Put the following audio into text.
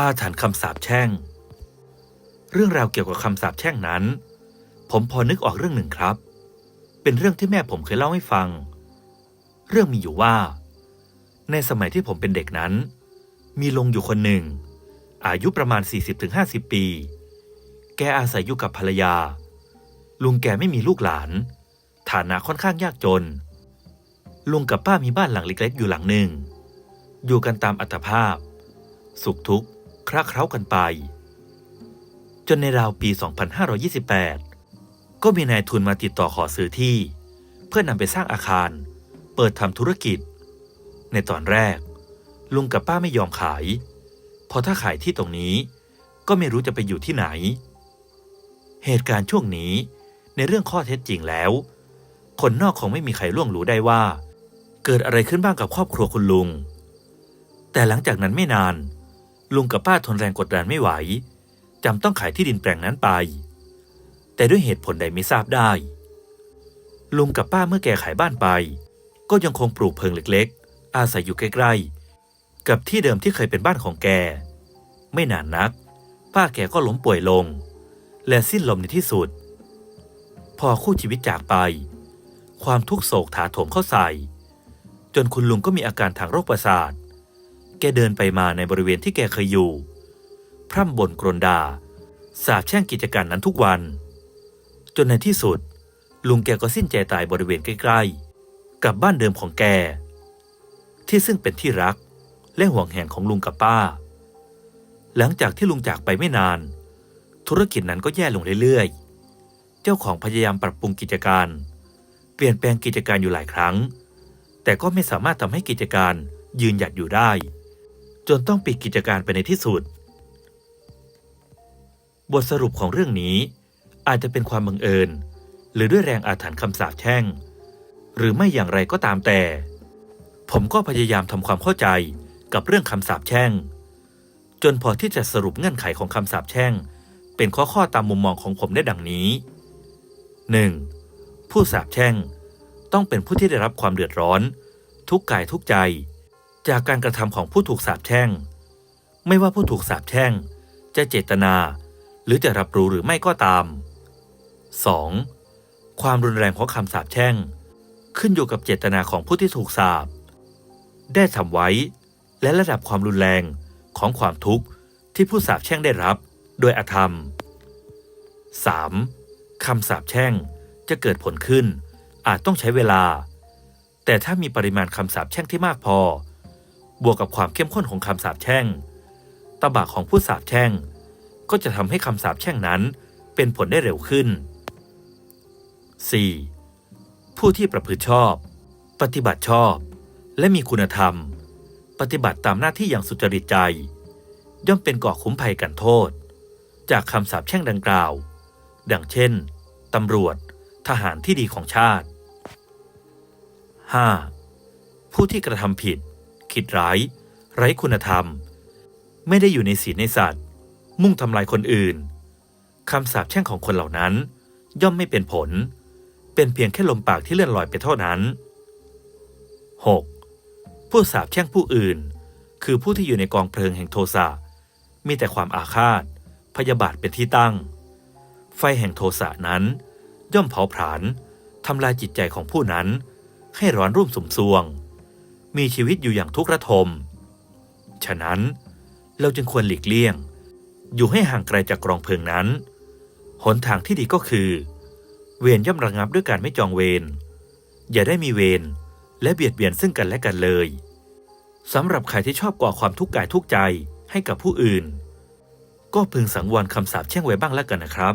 อาถรรพ์คำสาปแช่ง เรื่องราวเกี่ยวกับคำสาปแช่งนั้น ผมพอนึกออกเรื่องหนึ่งครับ เป็นเรื่องที่แม่ผมเคยเล่าให้ฟัง เรื่องมีอยู่ว่า ในสมัยที่ผมเป็นเด็กนั้น มีลุงอยู่คนหนึ่ง อายุประมาณ 40-50 ปี แกอาศัยอยู่กับภรรยา ลุงแกไม่มีลูกหลาน ฐานะค่อนข้างยากจน ลุงกับป้ามีบ้านหลังเล็ก ๆ อยู่หลังหนึ่ง อยู่กันตามอัตภาพ สุขทุกข์ คลาเคล้ากันไป จนในราวปี 2528 ก็มีนายทุนมาติดต่อขอซื้อที่ เพื่อนำไปสร้างอาคาร เปิดทำธุรกิจ ในตอนแรก ลุงกับป้าไม่ยอมขายพราะถ้าขายที่ตรงนี้ ก็ไม่รู้จะไปอยู่ที่ไหน เหตุการณ์ช่วงนี้ในเรื่องข้อเท็จจริงแล้ว คนนอกคงไม่มีใครล่วงรู้ได้ว่า เกิดอะไรขึ้นบ้างกับครอบครัวคุณลุง แต่หลังจากนั้นไม่นาน ลุงกับป้าทนแรงกดดันไม่ไหวจำต้องขายที่ดินแปลงนั้นไป แต่ด้วยเหตุผลใดไม่ทราบได้ ลุงกับป้าเมื่อแกขายบ้านไป ก็ยังคงปลูกเพิงเล็กๆ อาศัยอยู่ใกล้ๆ กับที่เดิมที่เคยเป็นบ้านของแก ไม่นานนัก ป้าแกก็ล้มป่วยลง และสิ้นลมในที่สุด พอคู่ชีวิตจากไป ความทุกโศกถาโถมเข้าใส่ จนคุณลุงก็มีอาการทางโรคประสาท แกเดินไปมาในบริเวณที่แกเคยอยู่ พร่ำบ่นกรนดาสาบแช่งกิจการนั้นทุกวัน จนในที่สุด ลุงแกก็สิ้นใจตายบริเวณใกล้ๆ กับบ้านเดิมของแก ที่ซึ่งเป็นที่รักและห่วงแหนของลุงกับป้า หลังจากที่ลุงจากไปไม่นาน ธุรกิจนั้นก็แย่ลงเรื่อยๆ เจ้าของพยายามปรับปรุงกิจการ เปลี่ยนแปลงกิจการอยู่หลายครั้ง แต่ก็ไม่สามารถทำให้กิจการยืนหยัดอยู่ได้ จนต้องปิดกิจการไปในที่สุด บทสรุปของเรื่องนี้อาจจะเป็นความบังเอิญ หรือด้วยแรงอาถรรพ์คำสาปแช่ง หรือไม่อย่างไรก็ตามแต่ ผมก็พยายามทำความเข้าใจกับเรื่องคำสาปแช่ง จนพอที่จะสรุปเงื่อนไขของคำสาปแช่ง เป็นข้อๆตามมุมมองของผมได้ดังนี้ 1. ผู้สาปแช่งต้องเป็นผู้ที่ได้รับความเดือดร้อน ทุกกายทุกใจ จากการกระทำของผู้ถูกสาปแช่ง ไม่ว่าผู้ถูกสาปแช่ง จะเจตนา หรือจะรับรู้หรือไม่ก็ตาม 2. ความรุนแรงของคำสาปแช่ง ขึ้นอยู่กับเจตนาของผู้ที่ถูกสาปได้ทำไว้ และระดับความรุนแรงของความทุกข์ที่ผู้สาปแช่งได้รับ โดยอธรรม 3. คำสาปแช่งจะเกิดผลขึ้นอาจต้องใช้เวลา แต่ถ้ามีปริมาณคำสาปแช่งที่มากพอ บวกกับความเข้มข้นของคำสาปแช่งตบะของผู้สาปแช่ง ก็จะทำให้คำสาปแช่งนั้นเป็นผลได้เร็วขึ้น 4. ผู้ที่ประพฤติชอบ ปฏิบัติชอบ และมีคุณธรรม ปฏิบัติตามหน้าที่อย่างสุจริตใจ ย่อมเป็นก่อคุ้มภัยกันโทษ จากคำสาปแช่งดังกล่าว ดังเช่นตำรวจ ทหารที่ดีของชาติ 5. ผู้ที่กระทำผิด คิดร้าย ไร้คุณธรรม ไม่ได้อยู่ในศีลในสัตว์ มุ่งทำลายคนอื่นคำสาปแช่งของคนเหล่านั้น ย่อมไม่เป็นผล เป็นเพียงแค่ลมปากที่เลื่อนลอยไปเท่านั้น 6. ผู้สาปแช่งผู้อื่น คือผู้ที่อยู่ในกองเพลิงแห่งโทสะมีแต่ความอาฆาต พยาบาทเป็นที่ตั้ง ไฟแห่งโทสะนั้น ย่อมเผาผลาญทำลายจิตใจของผู้นั้น ให้ร้อนรุ่มสุมซวง มีชีวิตอยู่อย่างทุกข์ระทม ฉะนั้นเราจึงควรหลีกเลี่ยง อยู่ให้ห่างไกลจากกองเพลิงนั้น หนทางที่ดีก็คือ เวรย่อมระงับด้วยการไม่จองเวร อย่าได้มีเวรและเบียดเบียนซึ่งกันและกันเลยสำหรับใครที่ชอบก่อความทุกข์กายทุกข์ใจให้กับผู้อื่น ก็พึงสังวรคำสาปแช่งไว้บ้างแล้วกันนะครับ